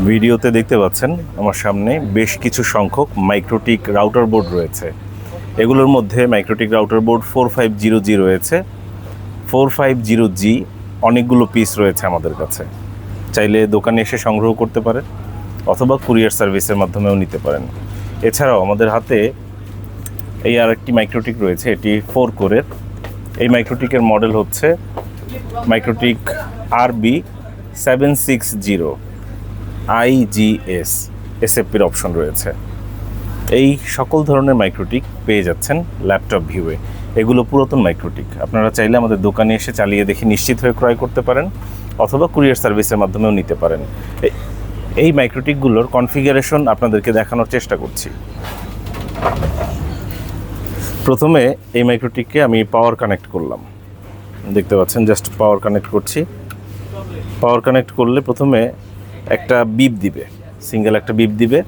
ভিডিওতে দেখতে পাচ্ছেন আমার সামনে বেশ কিছু সংখ্যক মাইক্রোটিক রাউটার বোর্ড রয়েছে। এগুলোর মধ্যে MikroTik router board four five zero G রয়েছে। ফোর ফাইভ জিরো জি অনেকগুলো পিস রয়েছে আমাদের কাছে। চাইলে দোকানে এসে সংগ্রহ করতে পারেন অথবা কুরিয়ার সার্ভিসের মাধ্যমেও নিতে পারেন। এছাড়াও আমাদের হাতে এই আর একটি মাইক্রোটিক রয়েছে, এটি ফোর কোরের এই মাইক্রোটিকের মডেল হচ্ছে MikroTik R B seven six zero. IGS এসএফপির option রয়েছে। এই সকল ধরনের মাইক্রোটিক পেয়ে যাচ্ছেন ল্যাপটপ ভিউয়ে এগুলো পুরাতন মাইক্রোটিক আপনারা চাইলে আমাদের দোকানে এসে চালিয়ে দেখে নিশ্চিত হয়ে ক্রয় করতে পারেন, অথবা কুরিয়ার সার্ভিসের মাধ্যমেও নিতে পারেন। এই মাইক্রোটিকগুলোর কনফিগারেশন আপনাদেরকে দেখানোর চেষ্টা করছি। প্রথমে এই মাইক্রোটিককে আমি পাওয়ার কানেক্ট করলাম। দেখতে পাচ্ছেন জাস্ট পাওয়ার কানেক্ট করছি। পাওয়ার কানেক্ট করলে প্রথমে একটা বিপ দিবে, সিঙ্গেল একটা বিপ দিবে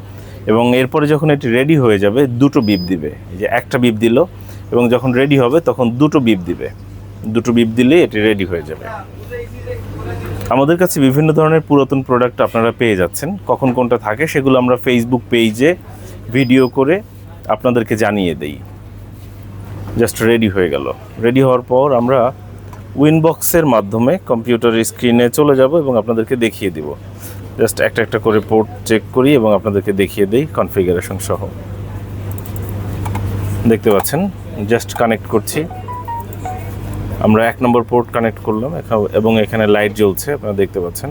এবং এরপরে যখন এটি রেডি হয়ে যাবে, দুটো বিপ দিবে। যে একটা বিপ দিল এবং যখন রেডি হবে তখন দুটো বিপ দিবে। দুটো বিপ দিলে এটি রেডি হয়ে যাবে। আমাদের কাছে বিভিন্ন ধরনের পুরাতন প্রোডাক্ট আপনারা পেয়ে যাচ্ছেন। কখন কোনটা থাকে সেগুলো আমরা ফেসবুক পেজে ভিডিও করে আপনাদেরকে জানিয়ে দেই। জাস্ট রেডি হয়ে গেল। রেডি হওয়ার পর আমরা উইনবক্সের মাধ্যমে কম্পিউটার স্ক্রিনে চলে যাব এবং আপনাদেরকে দেখিয়ে দিব। জাস্ট একটা একটা করে পোর্ট চেক করি এবং আপনাদেরকে দেখিয়ে দেই কনফিগারেশন সহ। দেখতে পাচ্ছেন জাস্ট কানেক্ট করছি। আমরা এক নম্বর পোর্ট কানেক্ট করলাম এবং এখানে লাইট জ্বলছে, আপনারা দেখতে পাচ্ছেন।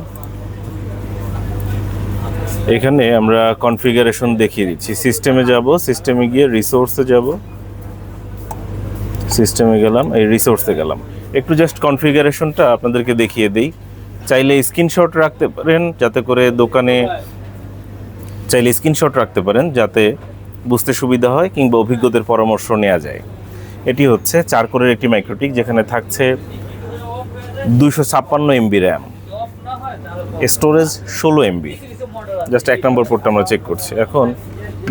এখানে আমরা কনফিগারেশন দেখিয়ে দিচ্ছি। সিস্টেমে যাব সিস্টেমে গিয়ে রিসোর্সে যাব। সিস্টেমে গেলাম, এই রিসোর্সে গেলাম। একটু জাস্ট কনফিগারেশনটা আপনাদেরকে দেখিয়ে দিই। চাইলে স্ক্রিনশট রাখতে পারেন, যাতে করে দোকানে চাইলে স্ক্রিনশট রাখতে পারেন, যাতে বুঝতে সুবিধা হয় কিংবা অভিজ্ঞদের পরামর্শ নেওয়া যায়। এটি হচ্ছে চার কোরের একটি মাইক্রোটিক, যেখানে থাকছে দুইশো ছাপ্পান্ন এমবি র্যাম। স্টোরেজ ষোলো এমবি। জাস্ট এক নম্বর পোর্টটা আমরা চেক করছি। এখন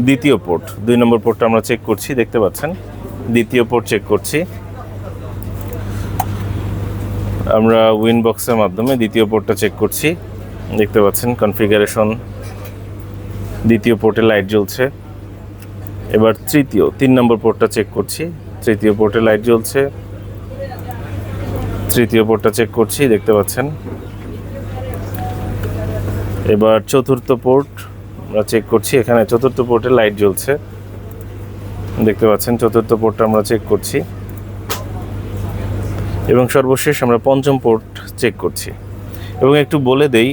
দ্বিতীয় পোর্ট, দুই নম্বর পোর্টটা আমরা চেক করছি, দেখতে পাচ্ছেন? দ্বিতীয় পোর্ট চেক করছি। আমরা উইন বক্সের মাধ্যমে দ্বিতীয় পোর্টটা চেক করছি। দেখতে পাচ্ছেন কনফিগারেশন দ্বিতীয় পোর্টে লাইট জ্বলছে। এবার তৃতীয়, তিন নম্বর পোর্টটা চেক করছি। তৃতীয় পোর্টে লাইট জ্বলছে। তৃতীয় পোর্টটা চেক করছি, দেখতে পাচ্ছেন। এবার চতুর্থ পোর্ট আমরা চেক করছি। এখানে চতুর্থ পোর্টে লাইট জ্বলছে। দেখতে পাচ্ছেন, চতুর্থ পোর্টটা আমরা চেক করছি। এবং সর্বশেষ আমরা পঞ্চম পোর্ট চেক করছি। এবং একটু বলে দেই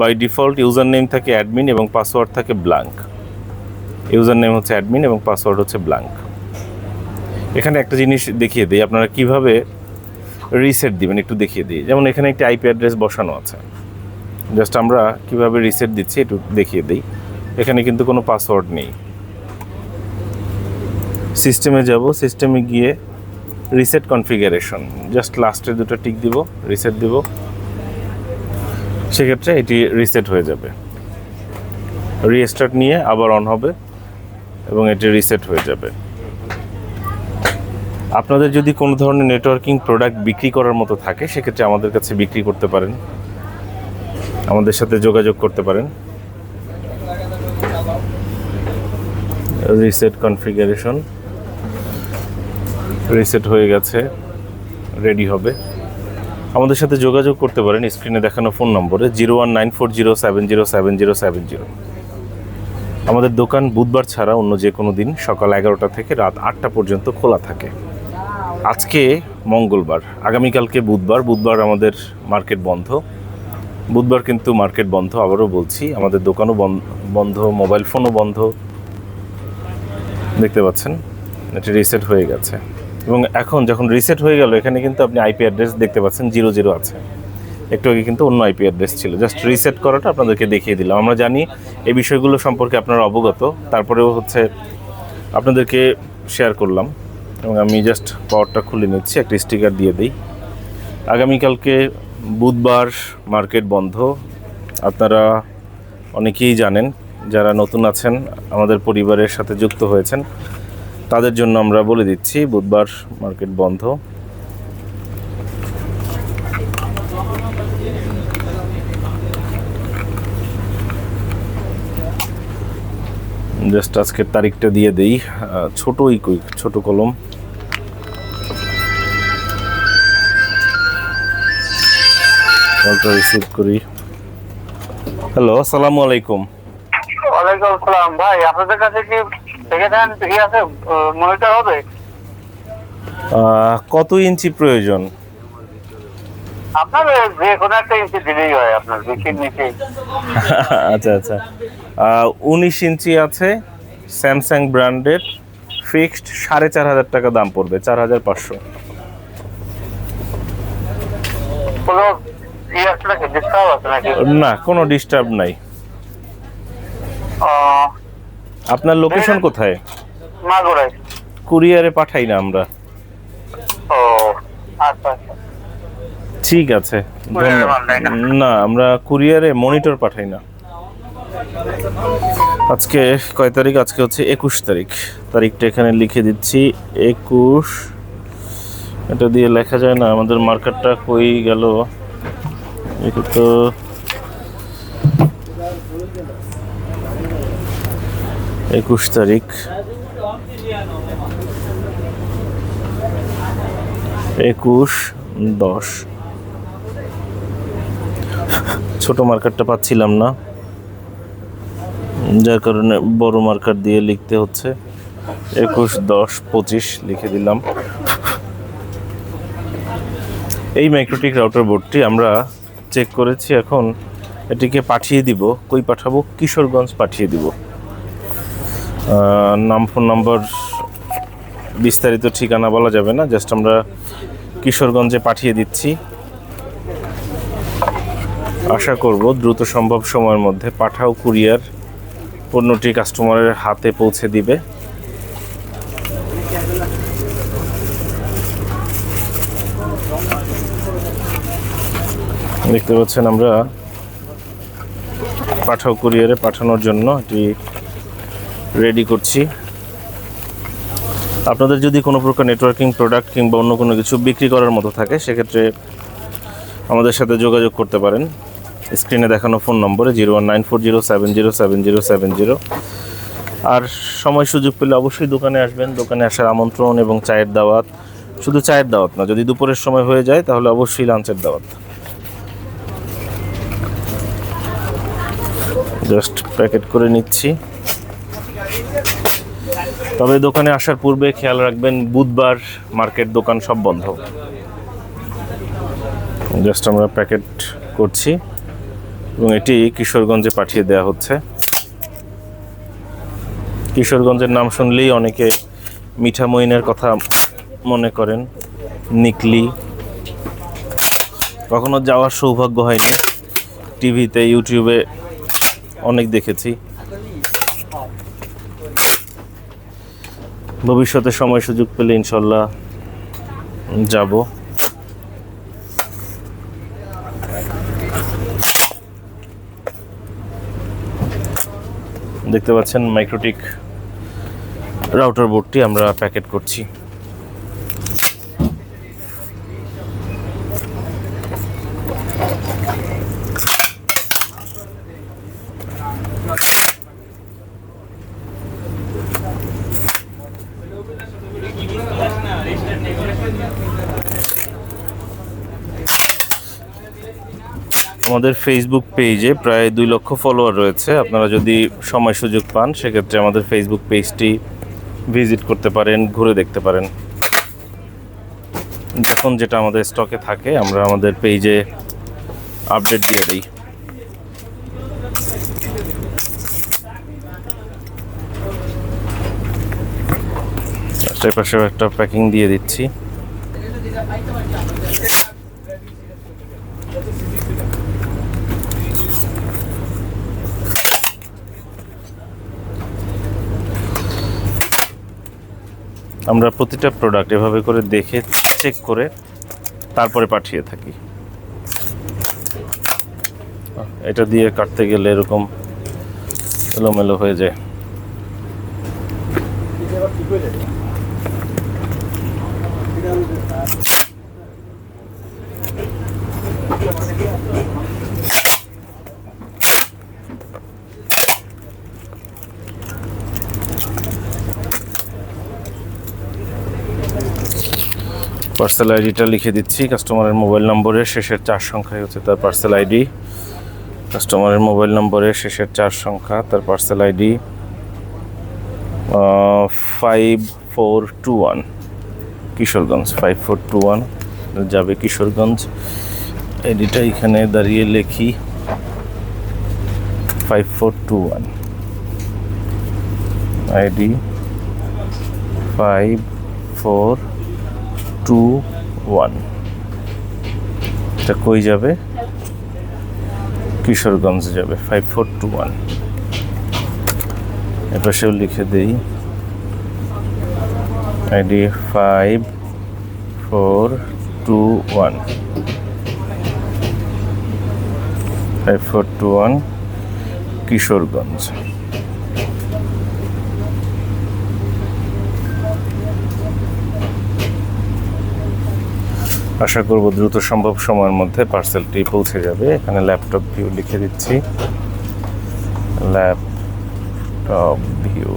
বাই ডিফল্ট ইউজার নেম থাকে অ্যাডমিন এবং পাসওয়ার্ড থাকে ব্ল্যাঙ্ক ইউজার নেম হচ্ছে অ্যাডমিন এবং পাসওয়ার্ড হচ্ছে ব্ল্যাঙ্ক এখানে একটা জিনিস দেখিয়ে দিই, আপনারা কীভাবে রিসেট দিবেন একটু দেখিয়ে দিই। যেমন এখানে একটি আইপি অ্যাড্রেস বসানো আছে। জাস্ট আমরা কীভাবে রিসেট দিচ্ছি একটু দেখিয়ে দিই। এখানে কিন্তু কোনো পাসওয়ার্ড নেই। সিস্টেমে যাব সিস্টেমে গিয়ে রিসেট কনফিগারেশন জাস্ট লাস্টে দুটো টিক দিব রিসেট দিব। সেক্ষেত্রে এটি রিসেট হয়ে যাবে। রিস্টার্ট নিয়ে আবার অন হবে এবং এটি রিসেট হয়ে যাবে। আপনাদের যদি কোনো ধরনের নেটওয়ার্কিং প্রোডাক্ট বিক্রি করার মতো থাকে, সেক্ষেত্রে আমাদের কাছে বিক্রি করতে পারেন। আমাদের সাথে যোগাযোগ করতে পারেন। রিসেট কনফিগারেশন রিসেট হয়ে গেছে রেডি হবে। আমাদের সাথে যোগাযোগ করতে পারেন স্ক্রিনে দেখানো ফোন নম্বরে zero one nine four zero seven zero seven zero seven zero আমাদের দোকান বুধবার ছাড়া অন্য যে কোনো দিন সকাল এগারোটা থেকে রাত আটটা পর্যন্ত খোলা থাকে। আজকে মঙ্গলবার, আগামীকালকে বুধবার বুধবার আমাদের মার্কেট বন্ধ। বুধবার কিন্তু মার্কেট বন্ধ, আবারও বলছি, আমাদের দোকানও বন- বন্ধ মোবাইল ফোনও বন্ধ। দেখতে পাচ্ছেন, এটি রিসেট হয়ে গেছে। এবং এখন যখন রিসেট হয়ে গেল, এখানে কিন্তু আপনি আইপি অ্যাড্রেস দেখতে পাচ্ছেন জিরো জিরো আছে। একটু আগে কিন্তু অন্য আইপি অ্যাড্রেস ছিল। জাস্ট রিসেট করাটা আপনাদেরকে দেখিয়ে দিলাম। আমরা জানি এই বিষয়গুলো সম্পর্কে আপনারা অবগত। তারপরেও হচ্ছে আপনাদেরকে শেয়ার করলাম। এবং আমি জাস্ট পাওয়ারটা খুলে নিচ্ছি, একটা স্টিকার দিয়ে দিই। আগামীকালকে বুধবার মার্কেট বন্ধ। আপনারা অনেকেই জানেন, যারা নতুন আছেন, আমাদের পরিবারের সাথে যুক্ত হয়েছেন তাদের জন্য আমরা বলে দিচ্ছি বুধবার মার্কেট বন্ধ। জাস্ট আজকের তারিখটা দিয়ে দেই আহ, ছোটই কুইক ছোট কলম। রিসিভ করি। হ্যালো আসসালামু আলাইকুম। ওয়ালাইকুম আসসালাম। ভাই আপনাদের কাছে কি হ্যান্ড ই আছে মনিটর হবে? কত ইঞ্চি প্রয়োজন? আপনার যে কোনো একটা ইঞ্চি দিলেই হয় আপনার বেশির নিচে। আচ্ছা আচ্ছা। উনিশ ইঞ্চি আছে স্যামসাং ব্র্যান্ডের। ফিক্সড সাড়ে চার হাজার টাকা দাম পড়বে চার হাজার পাঁচশো। না কোনো ডিস্টার্ব নাই। আপনার লোকেশন কোথায়? মাগুরাই কুরিয়ারে পাঠাই না আমরা। ও আচ্ছা আচ্ছা। ঠিক আছে। না আমরা কুরিয়ারে মনিটর পাঠাই না। আজকে কয় তারিখ? আজকে হচ্ছে একুশ তারিখ। তারিখটা এখানে লিখে দিচ্ছি একুশ। এটা দিয়ে লেখা যায় না আমাদের মার্কারটা কই গেল? এটা তো একুশ তারিখ। একুশ, দশ। ছোট মার্কারটা পাচ্ছিলাম না। যার কারণে বড় মার্কার দিয়ে লিখতে হচ্ছে। একুশ, দশ, পঁচিশ লিখে দিলাম। এই মাইক্রোটিক রাউটার বোর্ডটি আমরা চেক করেছি। এখন এটিকে পাঠিয়ে দিব। কই পাঠাবো? কিশোরগঞ্জ পাঠিয়ে দিব। নাম ফোন নম্বর বিস্তারিত ঠিকানা বলা যাবে না জাস্ট আমরা কিশোরগঞ্জে পাঠিয়ে দিচ্ছি। আশা করব দ্রুত সম্ভব সময়ের মধ্যে পাঠাও কুরিয়ার পণ্যটি কাস্টমারের হাতে পৌঁছে দিবে। দেখতে পাচ্ছেন আমরা পাঠাও কুরিয়ারে পাঠানোর জন্য এটি রেডি করছি। আপনাদের যদি কোনো প্রকার নেটওয়ার্কিং প্রোডাক্ট কিংবা অন্য কোনো কিছু বিক্রি করার মতো থাকে, সেক্ষেত্রে আমাদের সাথে যোগাযোগ করতে পারেন। স্ক্রিনে দেখানো ফোন নম্বরে zero one nine four zero seven zero seven zero seven zero আর সময় সুযোগ পেলে অবশ্যই দোকানে আসবেন। দোকানে আসার আমন্ত্রণ এবং চায়ের দাওয়াত। শুধু চায়ের দাওয়াত না, যদি দুপুরের সময় হয়ে যায়, তাহলে অবশ্যই লাঞ্চের দাওয়াত। জাস্ট প্যাকেট করে নিচ্ছি। তবে দোকানে আসার পূর্বে খেয়াল রাখবেন, বুধবার মার্কেট দোকান সব বন্ধ। জাস্ট আমরা প্যাকেট করছি এবং এটি কিশোরগঞ্জে পাঠিয়ে দেওয়া হচ্ছে। কিশোরগঞ্জের নাম শুনলেই অনেকে মিঠা মইনের কথা মনে করেন, নিকলি। কখনো যাওয়ার সৌভাগ্য হয়নি। টিভিতে, ইউটিউবে অনেক দেখেছি। ভবিষ্যতে সময় সুযোগ পেলে ইনশাল্লাহ যাব। দেখতে পাচ্ছেন মাইক্রোটিক রাউটার বোর্ডটি আমরা প্যাকেট করছি। আমাদের ফেসবুক পেজে প্রায় দুই লক্ষ ফলোয়ার রয়েছে। আপনারা যদি সময় সুযোগ পান, সেক্ষেত্রে আমাদের ফেসবুক পেজটি ভিজিট করতে পারেন, ঘুরে দেখতে পারেন। যখন যেটা আমাদের স্টকে থাকে, আমরা আমাদের পেজে আপডেট দিয়ে দিই। পাশে একটা প্যাকিং দিয়ে দিচ্ছি। আমরা প্রতিটা প্রোডাক্ট এভাবে করে দেখে চেক করে তারপরে পাঠিয়ে থাকি। এটা দিয়ে কাটতে গেলে এরকম এলোমেলো হয়ে যায়। পার্সেল আইডিটা লিখে দিচ্ছি। কাস্টমারের মোবাইল নম্বরের শেষের চার সংখ্যাই হচ্ছে তার পার্সেল আইডি। কাস্টমারের মোবাইল নম্বরের শেষের চার সংখ্যা, তার parcel ID five four two one Kishoreganj five four two one যাবে কিশোরগঞ্জ। আইডিটা এখানে দাঁড়িয়ে লেখি five four two one ID five four two one এটা কই যাবে? কিশোরগঞ্জ যাবে ফাইভ ফোর টু ওয়ান এপাশেও লিখে দেই। ID five four two one five four two one Kishoreganj. আশা করব দ্রুত সম্ভব সময়ের মধ্যে পার্সেলটি পৌঁছে যাবে। এখানে ল্যাপটপ ভিউ লিখে দিচ্ছি। Laptop view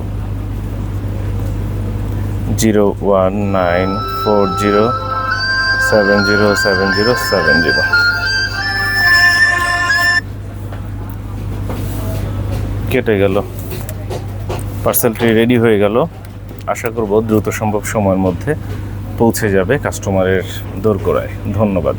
zero one nine four zero seven zero seven zero seven zero কেটে গেল। পার্সেলটি রেডি হয়ে গেল। আশা করব দ্রুত সম্ভব সময়ের মধ্যে পৌঁছে যাবে কাস্টমারের দোরগোড়ায়। ধন্যবাদ।